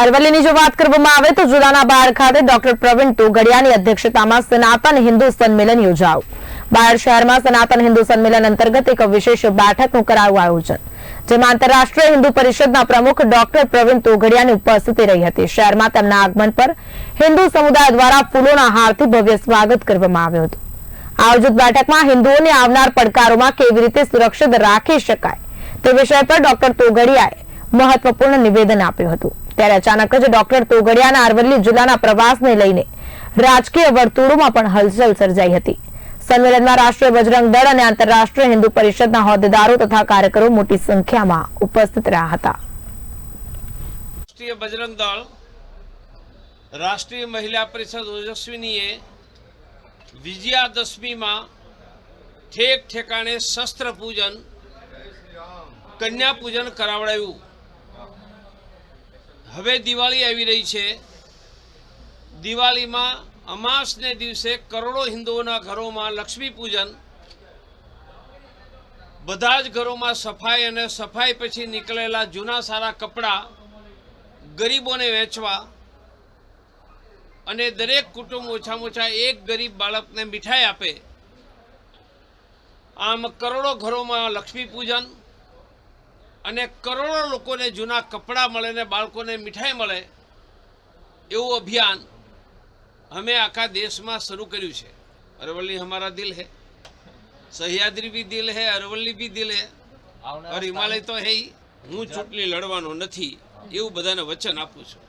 અરવલ્લીની જો વાત કરવામાં આવે તો જુલાના બાર ખાતે ડોક્ટર પ્રવીણ તોગડિયાની અધ્યક્ષતામાં સનાતન હિન્દુ સંમેલન યોજાયું. બાયડ શહેરમાં સનાતન હિન્દુ સંમેલન અંતર્ગત એક વિશેષ બેઠકનું કરાયું આયોજન, જેમાં આંતરરાષ્ટ્રીય હિન્દુ પરિષદના પ્રમુખ ડોક્ટર પ્રવીણ તોગડિયાની ઉપસ્થિતિ રહી હતી. શહેરમાં તેમના આગમન પર હિન્દુ સમુદાય દ્વારા ફૂલોના હારથી ભવ્ય સ્વાગત કરવામાં આવ્યું હતું. આયોજિત બેઠકમાં હિન્દુઓને આવનાર પડકારોમાં કેવી રીતે સુરક્ષિત રાખી શકાય તે વિષય પર ડોક્ટર તોગડિયાએ મહત્વપૂર્ણ નિવેદન આપ્યું હતું. ત્યારે અચાનક જ ડોક્ટર તોગડિયાના અરવલ્લી જિલ્લાના પ્રવાસને લઈને રાજકીય વર્તુળોમાં પણ હલચલ સર્જાઈ હતી. સંમેલનમાં રાષ્ટ્રીય બજરંગ દળ અને આંતરરાષ્ટ્રીય હિન્દુ પરિષદના હોદ્દેદારો તથા કાર્યકરો મોટી સંખ્યામાં ઉપસ્થિત રહ્યા હતા. બજરંગ દળ, રાષ્ટ્રીય મહિલા પરિષદ ઓજસ્વીનીએ વિજયાદશમીમાં ઠેક ઠેકાણે શસ્ત્ર પૂજન, કન્યા પૂજન કરાવડાવ્યું. હવે દિવાળી આવી રહી છે. દિવાળીમાં અમાસને દિવસે કરોડો હિન્દુઓના ઘરોમાં લક્ષ્મી પૂજન, બધા જ ઘરોમાં સફાઈ અને સફાઈ પછી નીકળેલા જૂના સારા કપડાં ગરીબોને વેચવા અને દરેક કુટુંબ ઓછામાં ઓછા એક ગરીબ બાળકને મીઠાઈ આપે. આમ કરોડો ઘરોમાં લક્ષ્મી પૂજન અને કરોડો લોકોને જૂના કપડાં મળે ને બાળકોને મીઠાઈ મળે એવું અભિયાન અમે આખા દેશમાં શરૂ કર્યું છે અરવલ્લી હમારા દિલ है સહ્યાદ્રી भी દિલ है અરવલ્લી भी દિલ है और હિમાલય તો હે ही. હું ચૂંટણી લડવાનો નથી એવું બધાને વચન આપું છું